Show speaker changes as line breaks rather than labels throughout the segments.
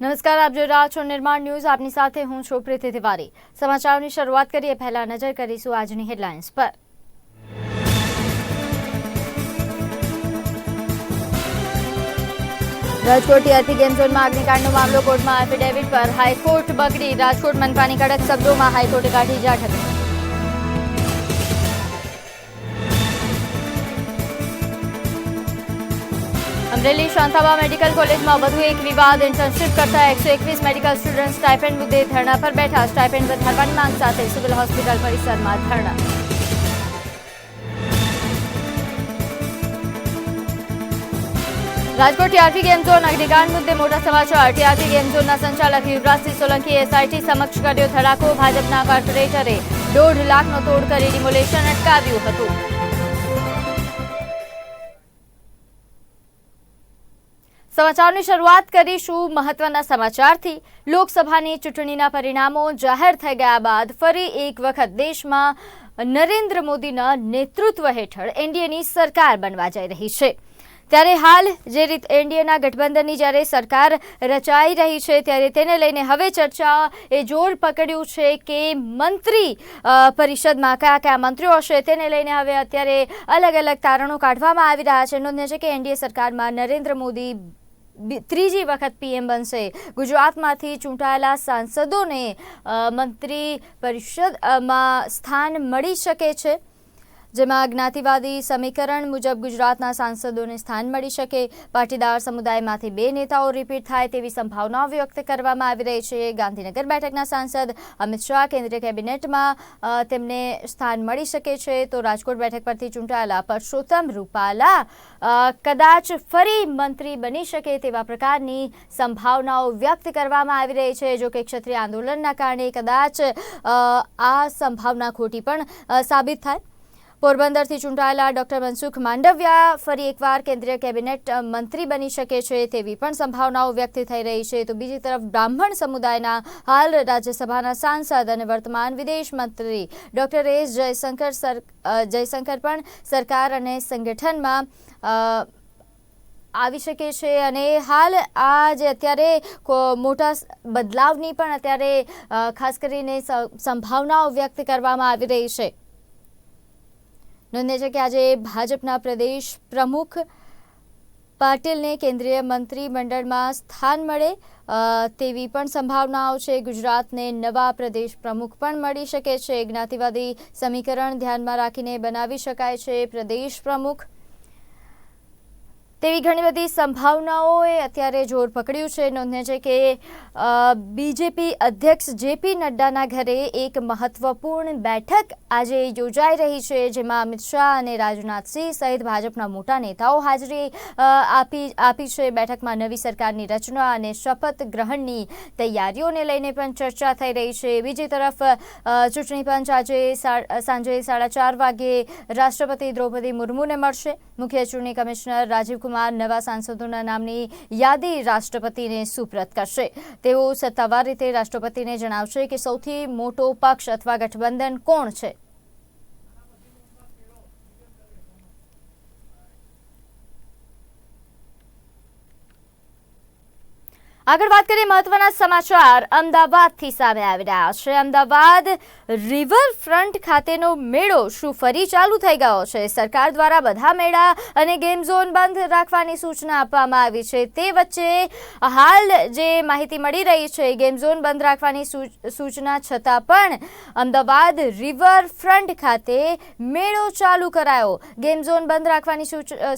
નમસ્કાર, આપ જોઈ રહ્યા છો નિર્માણ ન્યૂઝ. આપની સાથે હું છું પ્રીતિ તિવારી. સમાચારોની શરૂઆત કરીએ. પહેલા નજર કરીશું આજની હેડલાઇન્સ પર. રાજકોટ ટીઆરપી ગેમ ઝોનમાં અગ્નિકાંડનો મામલો કોર્ટમાં એફિડેવિટ પર હાઈકોર્ટ બગડી. રાજકોટ મનપાની કડક શબ્દોમાં હાઈકોર્ટે કાઢી જાઠક અમરેલી શાંતાબા મેડિકલ કોલેજમાં વધુ એક વિવાદ ઇન્ટર્નશીપ કરતા એકસો એકવીસ મેડિકલ સ્ટુડન્ટ સ્ટાઇપેન્ડ મુદ્દે ધરણા પર બેઠા. સ્ટાઇપેન્ડ વધારવાની માંગ સાથે સિવિલ હોસ્પિટલ પરિસરમાં ધરણા. રાજકોટ ટીઆરપી ગેમ ઝોન અગ્નિકાંડ મુદ્દે મોટા સમાચાર. ટીઆરપી ગેમ ઝોનના સંચાલક યુવરાજસિંહ સોલંકી એસઆઈટી સમક્ષ કર્યો ધડાકો ભાજપના કોર્પોરેટરે દોઢ લાખનો તોડ કરી ડિમોલેશન અટકાવ્યું હતું. સમાચારની શરૂઆત કરીશું મહત્વના સમાચારથી. લોકસભાની ચૂંટણીના પરિણામો જાહેર થઈ ગયા બાદ ફરી એક વખત દેશમાં નરેન્દ્ર મોદીના નેતૃત્વ હેઠળ એનડીએની સરકાર બનવા જઈ રહી છે. ત્યારે હાલ જે રીતે એનડીએના ગઠબંધનની જ્યારે સરકાર રચાઈ રહી છે ત્યારે તેને લઈને હવે ચર્ચા એ જોર પકડ્યું છે કે મંત્રી પરિષદમાં કયા કયા મંત્રીઓ હશે તેને લઈને હવે અત્યારે અલગ અલગ તારણો કાઢવામાં આવી રહ્યા છે. નોંધ્ય છે કે એનડીએ સરકારમાં નરેન્દ્ર મોદી ત્રીજી વખત પીએમ બનશે. ગુજરાતમાંથી ચૂંટાયેલા સાંસદોને મંત્રી પરિષદમાં સ્થાન મળી શકે છે? જેમાં જ્ઞાતિવાદી સમીકરણ મુજબ ગુજરાતના સાંસદોને સ્થાન મળી શકે. પાટીદાર સમુદાયમાંથી બે નેતાઓ રિપીટ થાય તેવી સંભાવનાઓ વ્યક્ત કરવામાં આવી રહી છે. ગાંધીનગર બેઠકના સાંસદ અમિત શાહ કેન્દ્રીય કેબિનેટમાં તેમને સ્થાન મળી શકે છે. તો રાજકોટ બેઠક પરથી ચૂંટાયેલા પરસોત્તમ રૂપાલા કદાચ ફરી મંત્રી બની શકે તેવા પ્રકારની સંભાવનાઓ વ્યક્ત કરવામાં આવી રહી છે. જોકે ક્ષત્રિય આંદોલનના કારણે કદાચ આ સંભાવના ખોટી પણ સાબિત થાય. પોરબંદરથી ચૂંટાયેલા ડોક્ટર મનસુખ માંડવિયા ફરી એકવાર કેન્દ્રીય કેબિનેટ મંત્રી બની શકે છે તેવી પણ સંભાવનાઓ વ્યક્ત થઈ રહી છે. તો બીજી તરફ બ્રાહ્મણ સમુદાયના હાલ રાજ્યસભાના સાંસદ અને વર્તમાન વિદેશ મંત્રી ડોક્ટર એસ જયશંકર જયશંકર પણ સરકાર અને સંગઠનમાં આવી શકે છે. અને હાલ આ જે અત્યારે મોટા બદલાવની પણ અત્યારે ખાસ કરીને સંભાવનાઓ વ્યક્ત કરવામાં આવી રહી છે. નોંધે છે કે આજે ભાજપના પ્રદેશ પ્રમુખ પાટીલને કેન્દ્રીય મંત્રીમંડળમાં સ્થાન મળે તેવી પણ સંભાવનાઓ છે. ગુજરાતને નવા પ્રદેશ પ્રમુખ પણ મળી શકે છે. જ્ઞાતિવાદી સમીકરણ ધ્યાનમાં રાખીને બનાવી શકાય છે. પ્રદેશ પ્રમુખ તેવી ઘણી બધી સંભાવનાઓએ અત્યારે જોર પકડ્યું છે. નોંધે છે કે બીજેપી અધ્યક્ષ જેપી નડ્ડાના ઘરે એક મહત્વપૂર્ણ બેઠક આજે યોજાઈ રહી છે, જેમાં અમિત શાહ અને રાજનાથસિંહ સહિત ભાજપના મોટા નેતાઓ હાજરી આપી આપી છે. બેઠકમાં નવી સરકારની રચના અને શપથ ગ્રહણની તૈયારીઓને લઈને પણ ચર્ચા થઈ રહી છે. બીજી તરફ ચૂંટણી પંચ આજે સાંજે સાડા ચાર વાગે રાષ્ટ્રપતિ દ્રૌપદી મુર્મુને મળશે. મુખ્ય ચૂંટણી કમિશનર રાજીવ કુમાર નવા સાંસદોના નામની યાદી રાષ્ટ્રપતિને સુપ્રત કરશે. તેઓ સત્તાવાર રીતે રાષ્ટ્રપતિને જણાવશે કે સૌથી મોટો પક્ષ અથવા ગઠબંધન કોણ છે? આગળ વાત કરીએ મહત્વના સમાચાર. અમદાવાદથી સામે આવી રહ્યા છે. અમદાવાદ રિવરફ્રન્ટ ખાતેનો મેળો શું ફરી ચાલુ થઈ ગયો છે? સરકાર દ્વારા બધા મેળા અને ગેમ ઝોન બંધ રાખવાની સૂચના આપવામાં આવી છે. તે વચ્ચે હાલ જે માહિતી મળી રહી છે, ગેમ ઝોન બંધ રાખવાની સૂચ- સૂચના છતાં પણ અમદાવાદ રિવરફ્રન્ટ ખાતે મેળો ચાલુ કરાયો. ગેમ ઝોન બંધ રાખવાની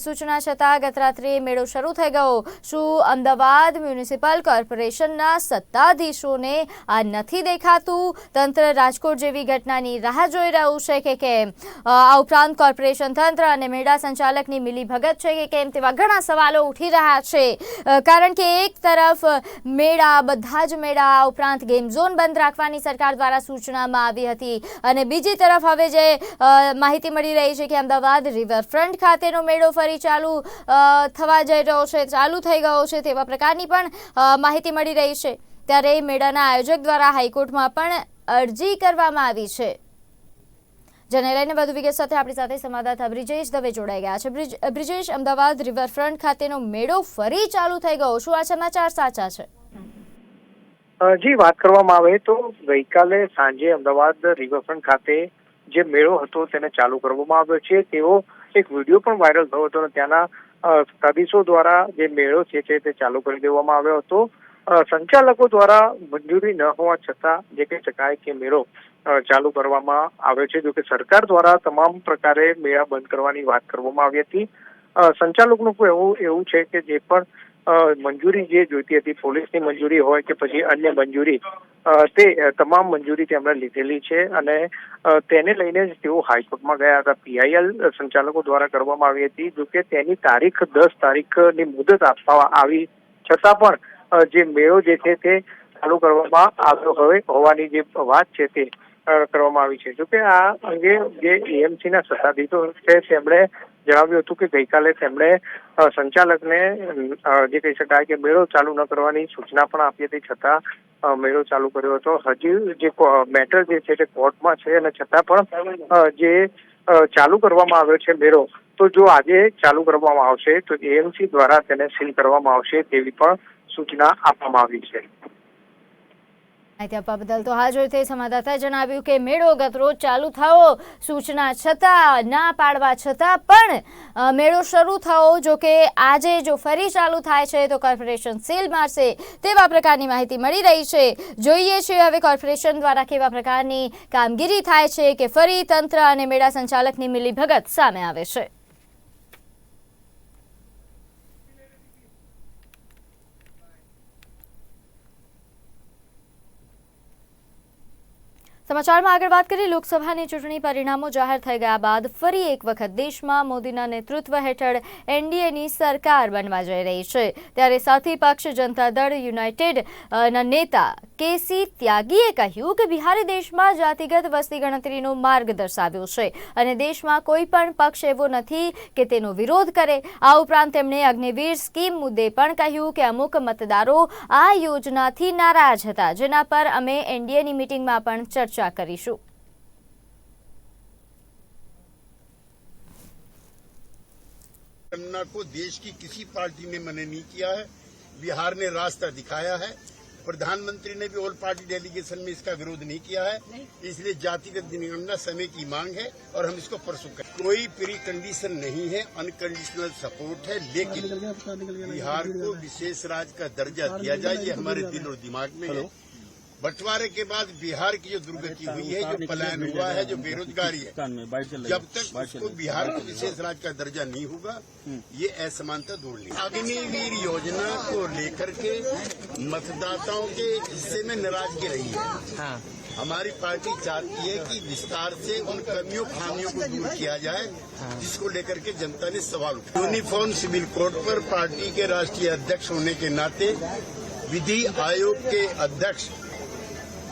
સૂચના છતાં ગત રાત્રે મેળો શરૂ થઈ ગયો. શું અમદાવાદ મ્યુનિસિપલ કોર્પોરેશનના સત્તાધીશોને આ નથી દેખાતું. તંત્ર રાજકોટ જેવી ઘટનાની રાહ જોઈ રહ્યું છે કે કેમ? આ ઉપરાંત કોર્પોરેશન તંત્ર અને મેળા સંચાલકની મિલીભગત છે કે કેમ તેવા ઘણા સવાલો ઉઠી રહ્યા છે. કારણ કે એક તરફ મેળા, બધા જ મેળા ઉપરાંત ગેમ ઝોન બંધ રાખવાની સરકાર દ્વારા સૂચનામાં આવી હતી અને બીજી તરફ હવે જે માહિતી મળી રહી છે કે અમદાવાદ રિવરફ્રન્ટ ખાતેનો મેળો ફરી ચાલુ થવા જઈ રહ્યો છે, ચાલુ થઈ ગયો છે તેવા પ્રકારની પણ માહિતી મળી રહી છે. ત્યારે મેળાના આયોજક દ્વારા હાઈકોર્ટમાં પણ અરજી કરવામાં આવી છે. જેને લઈને વધુ વિગત સાથે આપણી સાથે સંવાદદાતા બ્રિજેશ દવે જોડાઈ ગયા છે. બ્રિજેશ, અમદાવાદ રિવરફ્રન્ટ ખાતેનો મેળો ફરી ચાલુ થઈ ગયો. શું આ સમાચાર સાચા છે?
જી, વાત કરવામાં આવે તો ગઈકાલે સાંજે અમદાવાદ રિવરફ્રન્ટ ખાતે જે મેળો હતો તેને ચાલુ કરવામાં આવ્યો છે. તેવો એક વીડિયો પણ વાયરલ થયો હતો ત્યાંના અ, દ્વારા જે મેળો છે તે ચાલુ કરી દેવામાં આવ્યો હતો. સંચાલકો દ્વારા મંજૂરી ન હોવા છતાં જે કહી શકાય કે મેળો ચાલુ કરવામાં આવ્યો છે જોકે સરકાર દ્વારા તમામ પ્રકારે મેળા બંધ કરવાની વાત કરવામાં આવી હતી. સંચાલકનું એવું એવું છે કે જે પણ મંજૂરી જે જોઈતી હતી, પોલીસની મંજૂરી હોય કે પછી અન્ય મંજૂરી તે તમામ મંજૂરી તેમણે લીધેલી છે અને તેને લઈને જ તેઓ હાઈકોર્ટમાં ગયા હતા. પીઆઈએલ સંચાલકો દ્વારા કરવામાં આવી હતી જોકે તેની તારીખ દસ તારીખની મુદત આપવામાં આવી. છતાં પણ જે મેળો જે છે તે ચાલુ કરવામાં આવ્યો હવે, હોવાની જે વાત છે તે કરવામાં આવી છે. જોકે આ અંગે જે એએમસી ના સત્તાધીશો છે, તેમણે જણાવ્યું હતું કે ગઈકાલે તેમણે સંચાલકને જે કહી શકાય કે મેળો ચાલુ ન કરવાની સૂચના પણ આપી હતી છતાં મેળો ચાલુ કર્યો હતો. હજી જે મેટર જે છે તે કોર્ટમાં છે અને છતાં પણ જે ચાલુ કરવામાં આવ્યો છે મેળો, તો જો આજે ચાલુ કરવામાં આવશે તો એએમસી દ્વારા તેને સીલ કરવામાં આવશે તેવી પણ સૂચના આપવામાં આવી છે.
માહિતી આપવા બદલ તો હાજર થઈ સંવાદદાતાએ જણાવ્યું કે મેળો ગત રોજ ચાલુ થયો સૂચના છતાં, ના પાડવા છતાં પણ મેળો શરૂ થયો જો કે આજે જો ફરી ચાલુ થાય છે, તો કોર્પોરેશન સીલ મારશે તેવા પ્રકારની માહિતી મળી રહી છે. જોઈએ છીએ હવે કોર્પોરેશન દ્વારા કેવા પ્રકારની કામગીરી થાય છે કે ફરી તંત્ર અને મેળા સંચાલકની મિલીભગત સામે આવે છે. સમાચારમાં આગળ વાત કરીએ, લોકસભાની ચૂંટણી પરિણામો જાહેર થઈ ગયા બાદ ફરી એક વખત દેશમાં મોદીના નેતૃત્વ હેઠળ એનડીએની સરકાર બનવા જઈ રહી છે. ત્યારે સાથી પક્ષ જનતા દળ યુનાઇટેડ ના નેતા કેસી ત્યાગીએ કહ્યું કે બિહારે દેશમાં જાતિગત વસ્તી ગણતરીનો માર્ગ દર્શાવ્યો છે અને દેશમાં કોઈ પણ પક્ષ એવો નથી કે તેનો વિરોધ કરે. આ ઉપરાંત તેમણે અગ્નિવીર સ્કીમ મુદ્દે પણ કહ્યું કે અમુક મતદારો આ યોજનાથી નારાજ હતા, જેના પર અમે એનડીએની મિટિંગમાં પણ ચર્ચા કરીશું
गणना को देश की किसी पार्टी ने मने नहीं किया है बिहार ने रास्ता दिखाया है प्रधानमंत्री ने भी ऑल पार्टी डेलीगेशन में इसका विरोध नहीं किया है इसलिए जातिगत जनगणना समय की मांग है और हम इसको परसों करें कोई प्री कंडीशन नहीं है अनकंडीशनल सपोर्ट है लेकिन बिहार को विशेष राज्य का दर्जा दिया जाए ये हमारे दिल और दिमाग में है बंटवारे के बाद बिहार की जो दुर्गति हुई है जो पलायन हुआ है जो बेरोजगारी है जब तक उसको बिहार को विशेष राज्य का दर्जा नहीं होगा ये असमानता दूर नहीं अग्निवीर योजना को लेकर के मतदाताओं के हिस्से में नाराज़गी रही है। हमारी पार्टी चाहती है कि विस्तार से उन कमियों खामियों को दूर किया जाए जिसको लेकर के जनता ने सवाल उठाया। यूनिफॉर्म सिविल कोड पर पार्टी के राष्ट्रीय अध्यक्ष होने के नाते विधि आयोग के अध्यक्ष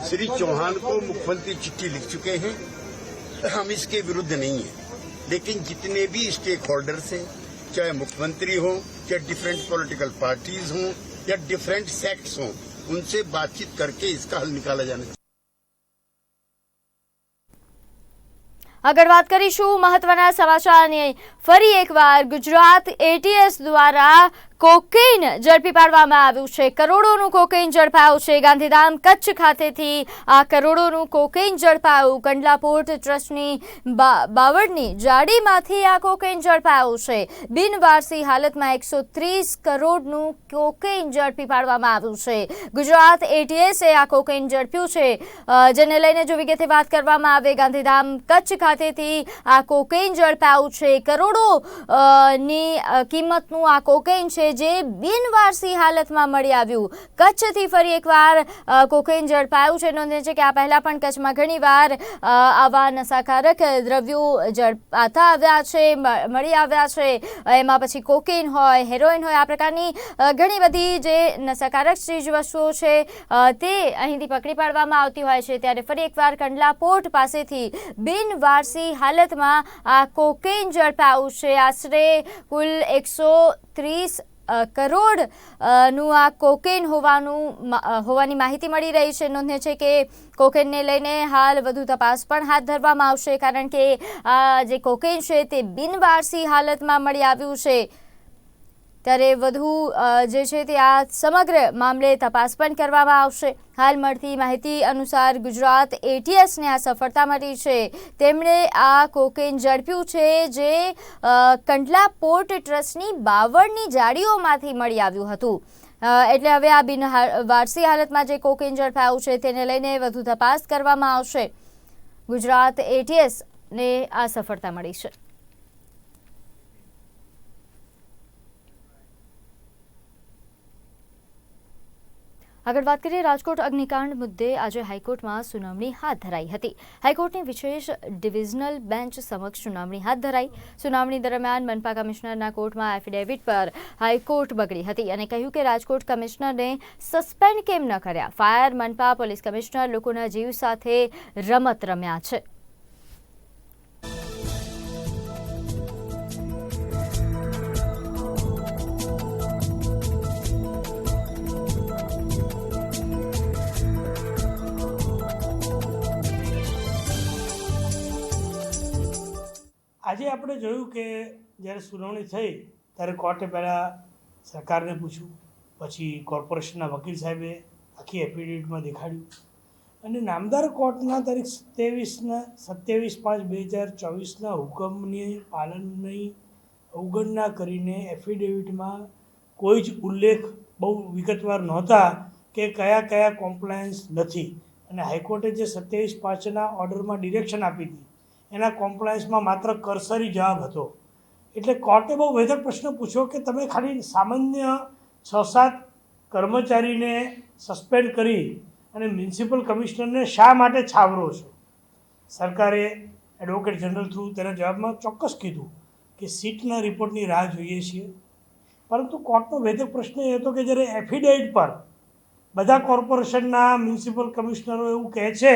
श्री चौहान को मुख्यमंत्री चिट्ठी लिख चुके हैं हम इसके विरुद्ध नहीं है लेकिन जितने भी स्टेक होल्डर्स हैं चाहे मुख्यमंत्री हो चाहे डिफरेंट पॉलिटिकल पार्टीज हों या डिफरेंट सेक्ट्स हों उनसे बातचीत करके इसका हल निकाला जाना चाहिए
આગળ વાત કરીશું મહત્વના સમાચારની ફરી એકવાર ગુજરાત એટીએસ દ્વારા કોકેઇન ઝડપી પાડવામાં આવ્યું છે. કરોડોનું કોકેઇન ઝડપાયું છે. ગાંધીધામ કચ્છ ખાતેથી આ કરોડોનું કોકેઇન ઝડપાયું. કંડલા પોર્ટ ટ્રસ્ટની બાવળની જાડીમાંથી આ કોકેઇન ઝડપાયું છે. બિનવારસી હાલતમાં એકસો ત્રીસ કરોડનું કોકેઇન ઝડપી પાડવામાં આવ્યું છે. ગુજરાત એટીએસે આ કોકેઇન ઝડપ્યું છે. જેને લઈને જો વિગતે વાત કરવામાં આવે, ગાંધીધામ કચ્છ ખાતેથી આ કોકેઇન ઝડપાયું છે. કરોડો ની કિંમતનું આ કોકેઇન છે. જે બિનવારસી હાલતમાં મળી આવ્યું. કચ્છથી ફરી એકવાર કોકેન ઝડપાયું છે. નોંધે છે કે આ પહેલાં પણ કચ્છમાં ઘણીવાર આવા નશાકારક દ્રવ્યો ઝડપાતા આવ્યા છે મળી આવ્યા છે. એમાં પછી કોકેન હોય હેરોઇન હોય, આ પ્રકારની ઘણી બધી જે નશાકારક ચીજ વસ્તુઓ છે તે અહીંથી પકડી પાડવામાં આવતી હોય છે. ત્યારે ફરી એકવાર કંડલા પોર્ટ પાસેથી બિનવારસી હાલતમાં આ કોકેન ઝડપાયું છે. આશરે કુલ એકસો ત્રીસ કરોડનું આ કોકેન હોવાનું હોવાની માહિતી મળી રહી છે. નોંધે છે કે કોકેનને લઈને હાલ વધુ તપાસ પણ હાથ ધરવામાં આવશે કારણ કે આ જે કોકેન છે તે બિનવારસી હાલતમાં મળી આવ્યું છે. ત્યારે વધુ જે છે તે આ સમગ્ર મામલે તપાસ પણ કરવામાં આવશે. હાલ મળતી માહિતી અનુસાર ગુજરાત એટીએસને આ સફળતા મળી છે. તેમણે આ કોકેન ઝડપ્યું છે જે કંડલા પોર્ટ ટ્રસ્ટની બાવળની જાળીઓમાંથી મળી આવ્યું હતું. એટલે હવે આ બિન વારસી હાલતમાં જે કોકેન ઝડપાયું છે તેને લઈને વધુ તપાસ કરવામાં આવશે. ગુજરાત એટીએસને આ સફળતા મળી છે. આગળ વાત કરીએ રાજકોટ અગ્નિકાંડ મુદ્દે. આજે હાઈકોર્ટમાં સુનાવણી હાથ ધરાઈ હતી. હાઈકોર્ટની વિશેષ ડિવિઝનલ બેન્ચ સમક્ષ સુનાવણી હાથ ધરાઈ. સુનાવણી દરમિયાન મનપા કમિશનરના કોર્ટમાં એફિડેવિટ પર હાઈકોર્ટ બગડી હતી અને કહ્યું કે રાજકોટ કમિશનરને સસ્પેન્ડ કેમ ન કર્યા? ફાયર, મનપા, પોલીસ કમિશનર લોકોના જીવ સાથે રમત રમ્યા છે.
આજે આપણે જોયું કે જ્યારે સુનાવણી થઈ, ત્યારે કોર્ટે પહેલાં સરકારને પૂછ્યું. પછી કોર્પોરેશનના વકીલ સાહેબે આખી એફિડેવિટમાં દેખાડ્યું. અને નામદાર કોર્ટના તારીખ સત્યાવીસના, સત્યાવીસ પાંચ બે હજાર ચોવીસના હુકમની પાલનની અવગણના કરીને એફિડેવિટમાં કોઈ જ ઉલ્લેખ બહુ વિગતવાર નહોતા કે કયા કયા કોમ્પ્લાયન્સ નથી. અને હાઈકોર્ટે જે સત્યાવીસ પાંચના ઓર્ડરમાં ડિરેક્શન આપી હતી એના કોમ્પ્લાયન્સમાં માત્ર કરસરી જવાબ હતો. એટલે કોર્ટે બહુ વેધક પ્રશ્ન પૂછ્યો કે તમે ખાલી સામાન્ય છ સાત કર્મચારીને સસ્પેન્ડ કરી અને મ્યુનિસિપલ કમિશનરને શા માટે છાવરો છો? સરકારે એડવોકેટ જનરલ થ્રુ તેના જવાબમાં ચોક્કસ કીધું કે સીટના રિપોર્ટની રાહ જોઈએ છીએ. પરંતુ કોર્ટનો વેધક પ્રશ્ન એ હતો કે જ્યારે એફિડેવિટ પર બધા કોર્પોરેશનના મ્યુનિસિપલ કમિશનરો એવું કહે છે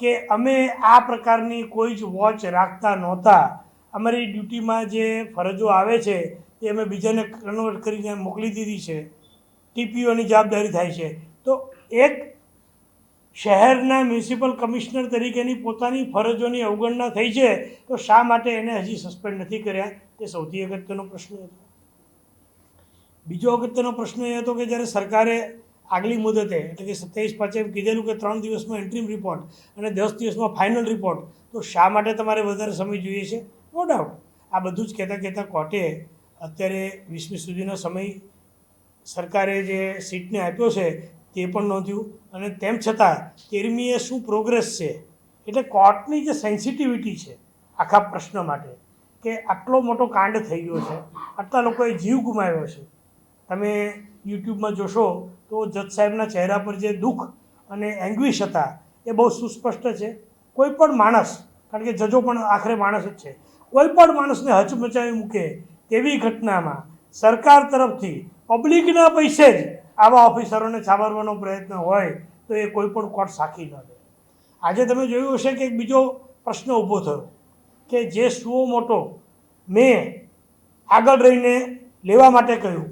કે અમે આ પ્રકારની કોઈ જ વોચ રાખતા નહોતા. અમારી ડ્યુટીમાં જે ફરજો આવે છે, એ અમે બીજાને કન્વર્ટ કરીને મોકલી દીધી છે. ટીપીઓની જવાબદારી થાય છે. તો એક શહેરના મ્યુનિસિપલ કમિશનર તરીકેની પોતાની ફરજોની અવગણના થઈ છે, તો શા માટે એને હજી સસ્પેન્ડ નથી કર્યા? તે સૌથી અગત્યનો પ્રશ્ન હતો. બીજો અગત્યનો પ્રશ્ન એ હતો કે જ્યારે સરકારે આગલી મુદતે, એટલે કે સત્યાવીસ પાંચે કીધેલું કે ત્રણ દિવસમાં એન્ટ્રીમ રિપોર્ટ અને દસ દિવસમાં ફાઇનલ રિપોર્ટ તો શા માટે તમારે વધારે સમય જોઈએ છે? નો ડાઉટ આ બધું જ કહેતાં કહેતાં કોર્ટે અત્યારે વીસમી સુધીનો સમય સરકારે જે સીટને આપ્યો છે, તે પણ નોંધ્યું. અને તેમ છતાં, તેરમીએ શું પ્રોગ્રેસ છે? એટલે કોર્ટની જે સેન્સિટિવિટી છે આખા પ્રશ્ન માટે, કે આટલો મોટો કાંડ થઈ ગયો છે, આટલા લોકોએ જીવ ગુમાવ્યો છે. તમે યુટ્યુબમાં જોશો તો જજ સાહેબના ચહેરા પર જે દુઃખ અને એંગ્વિશ હતા, એ બહુ સુસ્પષ્ટ છે. કોઈ પણ માણસ, કારણ કે જજો પણ આખરે માણસ જ છે, કોઈ પણ માણસને હચમચાવી મૂકે તેવી ઘટનામાં સરકાર તરફથી પબ્લિકના પૈસે જ આવા ઓફિસરોને છાબરવાનો પ્રયત્ન હોય તો એ કોઈ પણ કોર્ટ સાખી ન દે. આજે તમે જોયું હશે કે એક બીજો પ્રશ્ન ઊભો થયો કે જે સુઓ મોટો મેં આગળ રહીને લેવા માટે કહ્યું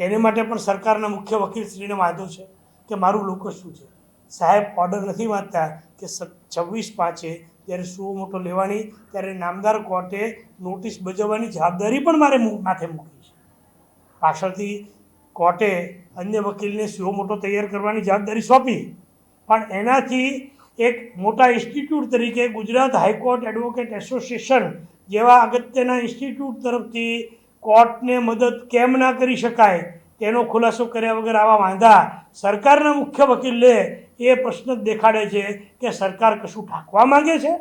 તેને માટે પણ સરકારના મુખ્ય વકીલશ્રીને વાંધો છે કે મારું લોકો શું છે? સાહેબ ઓર્ડર નથી વાંચતા કે છવ્વીસ પાંચે જ્યારે સુઓ મોટો લેવાની, ત્યારે નામદાર કોર્ટે નોટિસ બજાવવાની જવાબદારી પણ મારે માથે મૂકી છે. પાછળથી કોર્ટે અન્ય વકીલને સુઓ મોટો તૈયાર કરવાની જવાબદારી સોંપી. પણ એનાથી એક મોટા ઇન્સ્ટિટ્યૂટ તરીકે ગુજરાત હાઈકોર્ટ એડવોકેટ એસોસિએશન જેવા અગત્યના ઇન્સ્ટિટ્યૂટ તરફથી કોર્ટને મદદ કેમ ના કરી શકાય તેનો ખુલાસો કર્યા વગર આવા વાંધા સરકારના મુખ્ય વકીલ લે એ પ્રશ્ન જ દેખાડે છે કે સરકાર કશું ઠાકવા માંગે છે?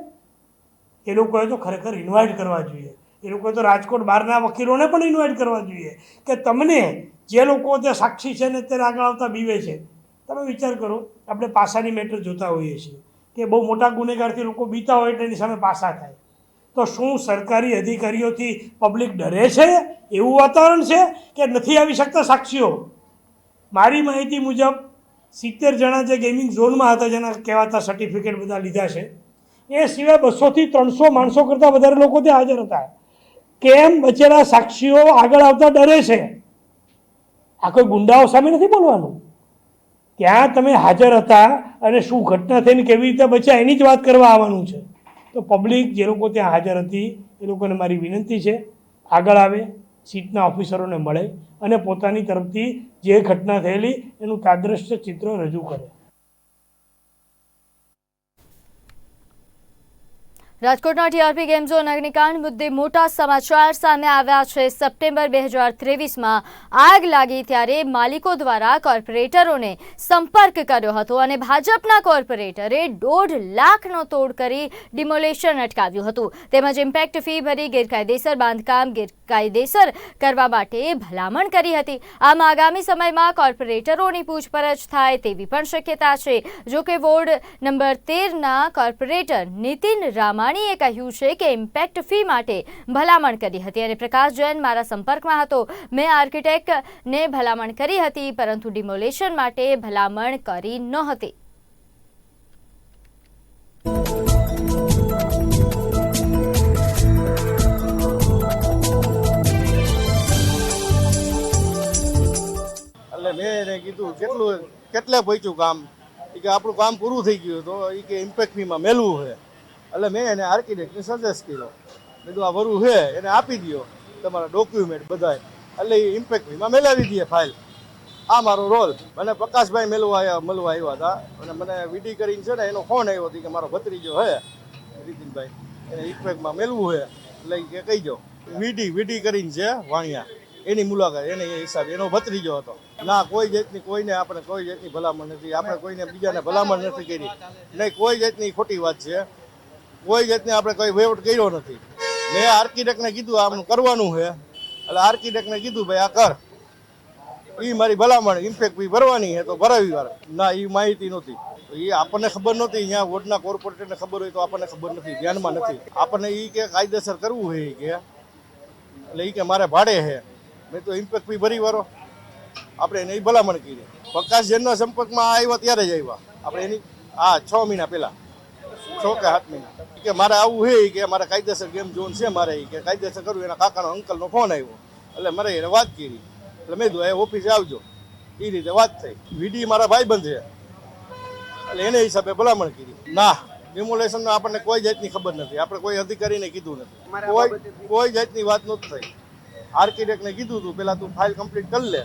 એ લોકોએ તો ખરેખર ઇન્વાઇટ કરવા જોઈએ. એ લોકોએ તો રાજકોટ બહારના વકીલોને પણ ઇન્વાઇટ કરવા જોઈએ કે તમને જે લોકો ત્યાં સાક્ષી છે ને અત્યારે આગળ આવતા બીવે છે, તમે વિચાર કરો, આપણે પાસાની મેટર જોતા હોઈએ છીએ કે બહુ મોટા ગુનેગારથી લોકો બીતા હોય એટલે એની સામે પાસા થાય. તો શું સરકારી અધિકારીઓથી પબ્લિક ડરે છે? એવું વાતાવરણ છે કે નથી આવી શકતા સાક્ષીઓ? મારી માહિતી મુજબ, સિત્તેર જણા જે ગેમિંગ ઝોનમાં હતા, જેના કહેવાતા સર્ટિફિકેટ બધા લીધા છે, એ સિવાય બસોથી ત્રણસો માણસો કરતાં વધારે લોકો ત્યાં હાજર હતા. કેમ બચેલા સાક્ષીઓ આગળ આવતા ડરે છે? આ કોઈ ગુંડાઓ સામે નથી બોલવાનું? ત્યાં તમે હાજર હતા અને શું ઘટના થઈને કેવી રીતે બચ્યા, એની જ વાત કરવા આવવાનું છે. તો પબ્લિક જે લોકો ત્યાં હાજર હતી, એ લોકોને મારી વિનંતી છે, આગળ આવે, સીટના ઓફિસરોને મળે અને પોતાની તરફથી જે ઘટના થયેલી, એનું તાદ્રશ્ય ચિત્ર રજૂ કરે.
રાજકોટના ટીઆરપી ગેમ અગ્નિકાંડ મુદ્દે મોટા સમાચાર સામે આવ્યા છે. સપ્ટેમ્બર બે હજાર ત્રેવીસમાં આગ લાગી ત્યારે માલિકો દ્વારા કોર્પોરેટરોને સંપર્ક કર્યો હતો અને ભાજપના કોર્પોરેટરે દોઢ લાખનો તોડ કરી ડિમોલેશન અટકાવ્યું હતું. તેમજ ઇમ્પેક્ટ ફી ભરી ગેરકાયદેસર બાંધકામ ગેરકાયદેસર કરવા માટે ભલામણ કરી હતી. આમ આગામી સમયમાં કોર્પોરેટરોની પૂછપરછ થાય તેવી પણ શક્યતા છે. જોકે વોર્ડ નંબર તેરના કોર્પોરેટર નીતિન રામાણીએ કહ્યું છે કે ઇમ્પેક્ટ ફી માટે ભલામણ કરી હતી. અને પ્રકાશ જૈન મારા સંપર્કમાં હતો. મેં આર્કિટેક્ટને ભલામણ કરી હતી, પરંતુ ડિમોલેશન માટે ભલામણ કરી નહોતી
મેં કીધું, કેટલું, કેટલે પહોંચ્યું કામ? કે, આપણું કામ પૂરું થઈ ગયું તો એ કે ઇમ્પેક્ટ ફીમાં મેલવું છે. એટલે મેં એને આર્કિટેક્ટને સજેસ્ટ કર્યો. મેં કીધું, આ વરું છે, એને આપી દો તમારા ડોક્યુમેન્ટ બધાય. એટલે એ ઇમ્પેક્ટ ફીમાં મેળવી દઈએ ફાઇલ આ મારો રોલ મને પ્રકાશભાઈ મેળવા મળવા આવ્યા હતા. અને મને વીડી કરીને છે ને એનો ફોન આવ્યો હતો કે મારો ભત્રીજો છે, નીતિનભાઈ. એને ઇમ્પેક્ટમાં મેળવું છે. એટલે કે કહી જાઓ વીડી વીડી કરીને છે, વાણિયા. એની મુલાકાત, એને એ હિસાબે, એનો ભત્રીજો હતો. ના, કોઈ જાતની, કોઈને આપણે કોઈ જાતની ભલામણ નથી. આપણે કોઈને બીજાને ભલામણ નથી કરી. નહીં, કોઈ જાતની ખોટી વાત છે. કોઈ જાતની આપણે કોઈ વહીવટ કર્યો નથી. મેં આર્કિટેક્ટને કીધું આમનું કરવાનું છે. એટલે આર્કિટેક્ટને કીધું, ભાઈ, આ કર. એ મારી ભલામણ, ઇમ્પેક્ટ ફી ભરવાની છે, તો ભરાવી વાર. ના એ માહિતી નહોતી. એ આપણને ખબર નહોતી, અહીંયા વોર્ડના કોર્પોરેટરને ખબર હોય તો આપણને ખબર નથી, ધ્યાનમાં નથી. આપણને એ કે કાયદેસર કરવું હોય કે. એટલે એ કે મારે ભાડે છે. મેં તો ઇમ્પેક્ટ ફી ભરી વારો આપણે એને એ ભલામણ કરી. પ્રકાશ જૈનના સંપર્કમાં આવ્યા ત્યારે જ આવ્યા. આપણે એની હા છ મહિના પહેલા. છ કે સાત મહિના કે મારે આવું છે કે મારે કાયદેસર ગેમ ઝોન છે મારે કે કાયદેસર કરવું એના કાકાનો અંકલનો ફોન આવ્યો. એટલે મારે એને વાત કરી. એટલે મેં કીધું એ ઓફિસે આવજો. એ રીતે વાત થઈ. વીડી મારા ભાઈબંધ છે. એટલે એને હિસાબે ભલામણ કરી. ના ડિમોલેશન આપણને કોઈ જાતની ખબર નથી. આપણે કોઈ અધિકારીને કીધું નથી. કોઈ કોઈ જાતની વાત નહોતી થઈ. આર્કિટેક્ટને કીધું હતું પેલા તું ફાઇલ કમ્પ્લીટ કરી લે.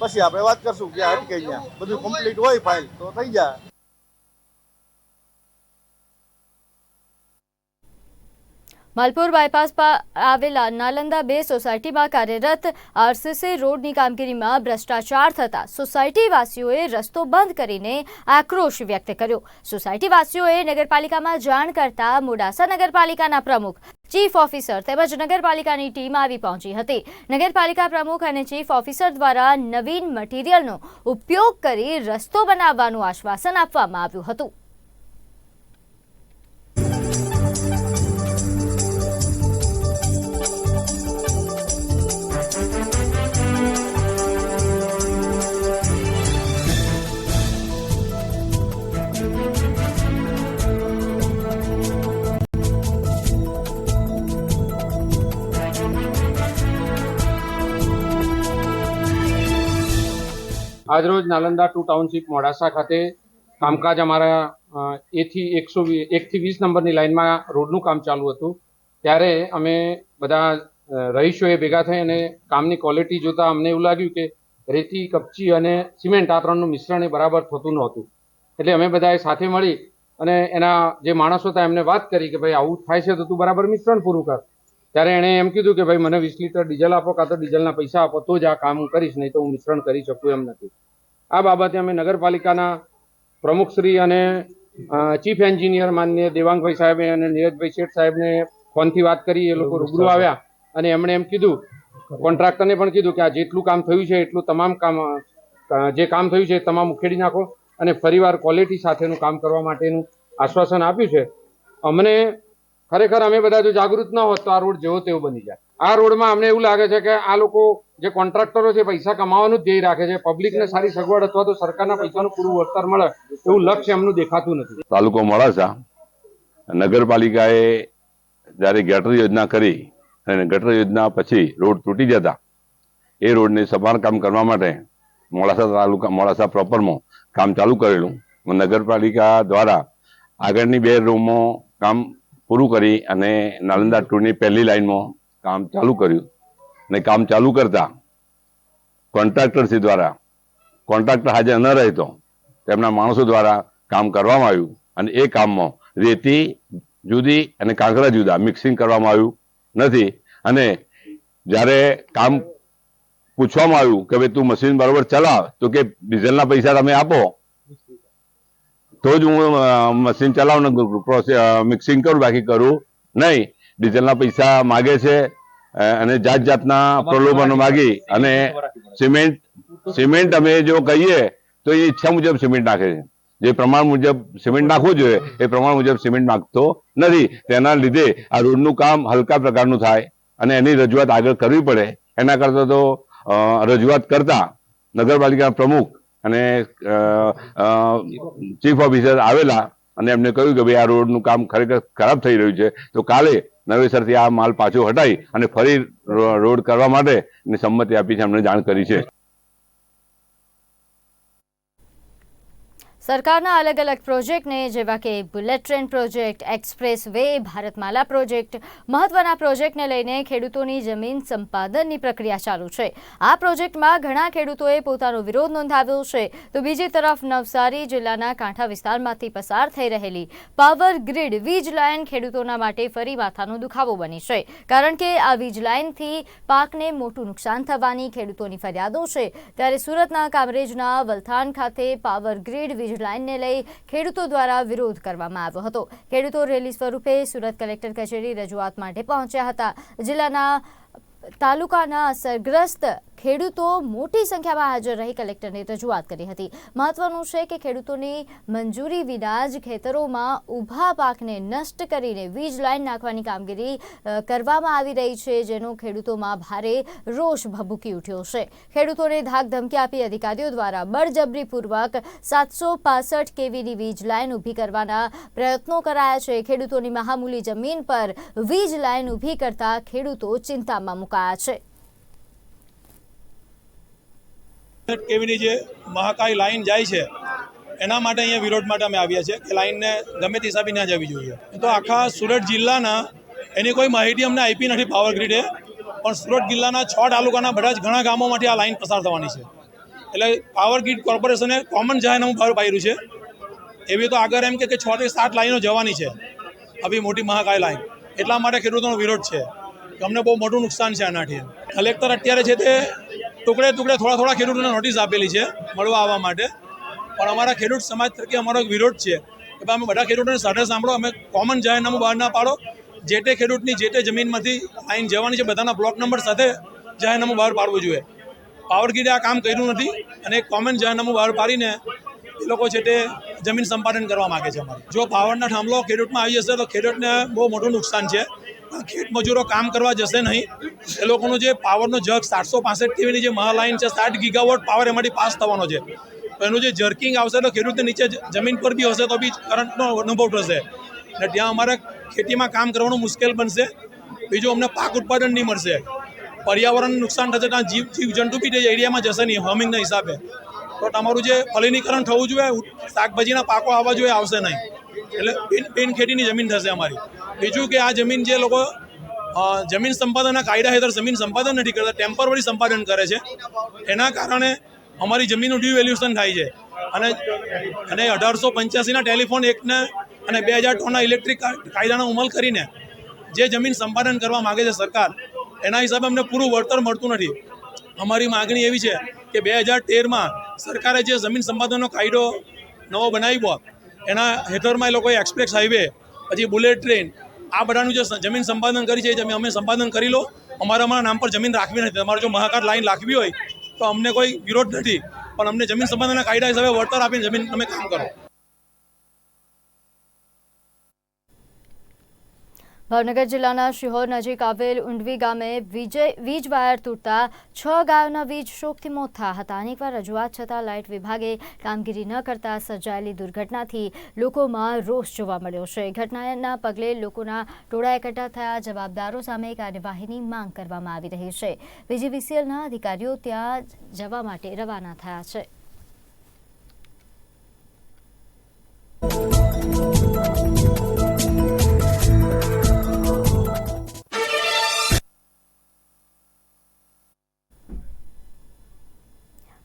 પછી આપણે વાત કરશું કે અટકે ત્યાં બધું કમ્પ્લીટ હોય ફાઇલ તો થઈ જાય.
માલપુર બાયપાસ પર આવેલા નાલંદા બે સોસાયટીમાં કાર્યરત આરસીસી રોડની કામગીરીમાં ભ્રષ્ટાચાર થતા સોસાયટીવાસીઓએ રસ્તો બંધ કરીને આક્રોશ વ્યક્ત કર્યો. સોસાયટીવાસીઓએ નગરપાલિકામાં જાણ કરતા મોડાસા નગરપાલિકાના પ્રમુખ, ચીફ ઓફિસર તેમજ નગરપાલિકાની ટીમ આવી પહોંચી હતી. નગરપાલિકા પ્રમુખ અને ચીફ ઓફિસર દ્વારા નવીન મટીરીયલનો ઉપયોગ કરી રસ્તો બનાવવાનું આશ્વાસન આપવામાં આવ્યું હતું.
આજરોજ નાલંદા ટુ ટાઉનશીપ મોડાસા ખાતે કામકાજ અમારા એથી એકસો એકથી વીસ નંબરની લાઇનમાં રોડનું કામ ચાલુ હતું. ત્યારે અમે બધા રહીશોએ ભેગા થઈ અને કામની ક્વોલિટી જોતા અમને એવું લાગ્યું કે રેતી, કપચી અને સિમેન્ટ આ ત્રણનું મિશ્રણ એ બરાબર થતું નહોતું. એટલે અમે બધાએ સાથે મળી અને એના જે માણસો હતા એમને વાત કરી કે ભાઈ આવું થાય છે તો તું બરાબર મિશ્રણ પૂરું કર. ત્યારે એણે એમ કીધું કે ભાઈ મને વીસ લીટર ડીઝલ આપો કાં તો ડીઝલના પૈસા આપો તો જ આ કામ હું કરીશ નહીં તો હું મિશ્રણ કરી શકું એમ નથી. આ બાબતે અમે નગરપાલિકાના પ્રમુખશ્રી અને ચીફ એન્જિનિયર માન્ય દેવાંગભાઈ સાહેબે અને નીરજભાઈ શેઠ સાહેબને ફોનથી વાત કરી એ લોકો રૂબરૂ આવ્યા અને એમણે એમ કીધું કોન્ટ્રાક્ટરને પણ કીધું કે આ જેટલું કામ થયું છે એટલું તમામ કામ જે કામ થયું છે એ તમામ ઉખેડી નાખો અને ફરીવાર ક્વોલિટી સાથેનું કામ કરવા માટેનું આશ્વાસન આપ્યું છે. અમને ખરેખર અમે બધા જો જાગૃત ન હોત તો આ રોડ જેવો તેવો બની જાય. આ રોડમાં અમને એવું લાગે છે કે આ લોકો જે કોન્ટ્રાક્ટરો છે પૈસા કમાવાનું જ ધ્યેય રાખે છે. પબ્લિકને સારી સગવડ અથવા તો સરકારના પૈસાનું પૂરું વળતર મળે એવું લક્ષ્ય એમનું દેખાતું નથી.
તાલુકો મોડાસા. નગરપાલિકાએ જ્યારે ગટર યોજના કરી અને ગટર યોજના પછી રોડ તૂટી જતા, એ રોડને સમારકામ કરવા માટે મોડાસા તાલુકા, મોડાસા પ્રોપરમાં કામ ચાલુ કરેલું. નગરપાલિકા દ્વારા આગળની બે રૂમમાં કામ પૂરું કરી અને નાલંદા ટુની પહેલી લાઇનમાં કામ ચાલુ કર્યું. ને કામ ચાલુ કરતા કોન્ટ્રાક્ટરશ્રી દ્વારા, કોન્ટ્રાક્ટર હાજર ન રહેતો તેમના માણસો દ્વારા કામ કરવામાં આવ્યું. અને એ કામમાં રેતી જુદી અને કાંકરા જુદા મિક્સિંગ કરવામાં આવ્યું નથી. અને જ્યારે કામ પૂછવામાં આવ્યું કે ભાઈ તું મશીન બરોબર ચલાવ, તો કે ડીઝલના પૈસા તમે આપો તો જ હું મશીન ચલાવને પ્રોસેસ મિક્સિંગ કરું બાકી કરું નહીં. ડીઝલના પૈસા માગે છે અને જાત જાતના પ્રલોભનો માગી. અને સિમેન્ટ સિમેન્ટ અમે જો કહીએ તો એ ઈચ્છા મુજબ સિમેન્ટ નાખે છે. જે પ્રમાણ મુજબ સિમેન્ટ નાખવું જોઈએ એ પ્રમાણ મુજબ સિમેન્ટ નાખતો નથી. તેના લીધે આ રોડનું કામ હલકા પ્રકારનું થાય અને એની રજૂઆત આગળ કરવી પડે. એના કરતા તો રજૂઆત કરતા નગરપાલિકા પ્રમુખ અને ચીફ ઓફિસર આવેલા અને એમને કહ્યું કે ભાઈ આ રોડનું કામ ખરેખર ખરાબ થઈ રહ્યું છે. તો કાલે નવેસરથી આ માલ પાછો હટાઈ અને ફરી રોડ કરવા માટે સંમતિ આપી છે એમને જાણ કરી છે.
સરકારના અલગ અલગ પ્રોજેક્ટને, જેવા કે bullet train project, expressway, Bharatmala project, મહત્વના પ્રોજેક્ટને લઈને ખેડૂતોની જમીન સંપાદનની પ્રક્રિયા ચાલુ છે. આ પ્રોજેક્ટમાં ઘણા ખેડૂતોએ પોતાનો વિરોધ નોંધાવ્યો છે. તો બીજી તરફ નવસારી જિલ્લાના કાંઠા વિસ્તારમાંથી પસાર થઈ રહેલી પાવર ગ્રીડ વીજ લાઇન ખેડૂતોના માટે ફરી માથાનો દુખાવો બની છે. કારણ કે આ વીજ લાઇનથી પાકને મોટું નુકસાન થવાની ખેડૂતોની ફરિયાદો છે. ત્યારે સુરતના કામરેજના વલથાણ ખાતે પાવર ગ્રીડ વીજ લાઇનને લઈ ખેડૂતો દ્વારા વિરોધ કરવામાં આવ્યો હતો. ખેડૂતો રેલી સ્વરૂપે સુરત કલેક્ટર કચેરી રજૂઆત માટે પહોંચ્યા હતા. જિલ્લાના તાલુકાના અસરગ્રસ્ત ખેડૂતો મોટી સંખ્યામાં હાજર રહી કલેક્ટરને રજૂઆત કરી હતી. મહત્વનું છે કે ખેડૂતોની મંજૂરી વિના જ ખેતરોમાં ઊભા પાકને નષ્ટ કરીને વીજ લાઇન નાખવાની કામગીરી કરવામાં આવી રહી છે, જેનો ખેડૂતોમાં ભારે રોષ ભભૂકી ઉઠ્યો છે. ખેડૂતોને ધાક ધમકી આપી અધિકારીઓ દ્વારા બળજબરીપૂર્વક સાતસો પાસઠ કેવીની વીજ લાઇન ઊભી કરવાના પ્રયત્નો કરાયા છે. ખેડૂતોની મહામૂલી જમીન પર વીજ લાઇન ઊભી કરતા ખેડૂતો ચિંતામાં મુકાયા છે.
કેવીની જે મહાકાય લાઈન જાય છે, એના માટે અહીંયા વિરોધ માટે અમે આવ્યા છે કે લાઈનને ગમે તે હિસાબે ના જવી જોઈએ. તો આખા સુરત જિલ્લાના એની કોઈ માહિતી અમને આપી નથી પાવર ગ્રીડે પણ સુરત જિલ્લાના છ તાલુકાના બધા જ ઘણા ગામોમાંથી આ લાઈન પસાર થવાની છે. એટલે પાવર ગ્રીડ કોર્પોરેશને કોમન જાહેરનામું બહાર પાડ્યું છે. એવી તો આગળ એમ કે છ થી સાત લાઈનો જવાની છે, આવી મોટી મહાકાય લાઈન. એટલા માટે ખેડૂતોનો વિરોધ છે અમને બહુ મોટું નુકસાન છે આનાથી. કલેક્ટર અત્યારે છે તે ટુકડે ટુકડે થોડા થોડા ખેડૂતોને નોટિસ આપેલી છે, મળવા આવવા માટે. પણ અમારા ખેડૂત સમાજ તરીકે અમારો એક વિરોધ છે કે ભાઈ અમે બધા ખેડૂતોને સાથે સાંભળો, અમે કોમન જાહેરનામું બહાર ના પાડો. જે તે ખેડૂતની, જે તે જમીનમાંથી લાઈન જવાની છે, બધાના બ્લોક નંબર સાથે જાહેરનામું બહાર પાડવું જોઈએ. પાવર ગ્રીડે આ કામ કર્યું નથી અને એક કોમન જાહેરનામું બહાર પાડીને એ લોકો છે તે જમીન સંપાદન કરવા માગે છે અમારે. જો પાવરના થાંભલો ખેડૂતમાં આવી જશે તો ખેડૂતને બહુ મોટું નુકસાન છે. ખેત મજૂરો કામ કરવા જશે નહીં. એ લોકોનું જે પાવરનો જગ સાતસો પાસઠ કેવીની જે મહાલાઇન છે, સાઠ ગીગાવોટ પાવર એમાંથી પાસ થવાનો છે. તો એનું જે જર્કિંગ આવશે તો ખેડૂતને નીચે જમીન પર બી હશે, તો બી કરંટનો અનુભવ થશે. અને ત્યાં અમારે ખેતીમાં કામ કરવાનું મુશ્કેલ બનશે. બીજું અમને પાક ઉત્પાદન નહીં મળશે. પર્યાવરણ નુકસાન થશે, ત્યાં જીવ જીવજંતુ બી તે એરિયામાં જશે નહીં, હમિંગના હિસાબે. તો તમારું જે ફલિનીકરણ થવું જોઈએ, શાકભાજીના પાકો આવવા જોઈએ, આવશે નહીં. એટલે બિન બિન ખેતીની જમીન થશે અમારી. બીજું કે આ જમીન જે લોકો જમીન સંપાદનના કાયદા હેઠળ જમીન સંપાદન નથી કરતા, ટેમ્પરરી સંપાદન કરે છે. એના કારણે અમારી જમીનનું ડિવેલ્યુશન થાય છે. અને અને અઢારસો પંચ્યાસીના ટેલિફોન એક્ટને અને બે હજાર ત્રણના ઇલેક્ટ્રિક કાયદાનો અમલ કરીને જે જમીન સંપાદન કરવા માગે છે સરકાર, એના હિસાબે અમને પૂરું વળતર મળતું નથી. અમારી માગણી એવી છે કે બે હજાર તેરમાં સરકારે જે જમીન સંપાદનનો કાયદો નવો બનાવ્યો એના હેઠળમાં એ લોકોએ એક્સપ્રેસ હાઈવે, પછી બુલેટ ટ્રેન, આ બધાનું જે જમીન સંપાદન કરી છે જમીન અમે સંપાદન કરી લો. અમારા અમારા નામ પર જમીન રાખવી નથી. તમારે જો મહાકાર લાઈન રાખવી હોય, તો અમને કોઈ વિરોધ નથી. પણ અમને જમીન સંપાદનના કાયદા હિસાબે વળતર આપીને જમીન તમે કામ કરો.
ભાવનગર જિલ્લાના શિહોર નજીક આવેલ ઉંડવી ગામે વીજય વીજ વાયર તૂટતા છ ગાયોના વીજ શોકથી મોત થયા હતા. અનેકવાર રજૂઆત છતાં લાઇટ વિભાગે કામગીરી ન કરતા સર્જાયેલી દુર્ઘટનાથી લોકોમાં રોષ જોવા મળ્યો છે. ઘટનાના પગલે લોકોના ટોળા એકઠા થયા. જવાબદારો સામે કાર્યવાહીની માંગ કરવામાં આવી રહી છે. વીજીવીસીએલના અધિકારીઓ ત્યાં જવા માટે રવાના થયા છે.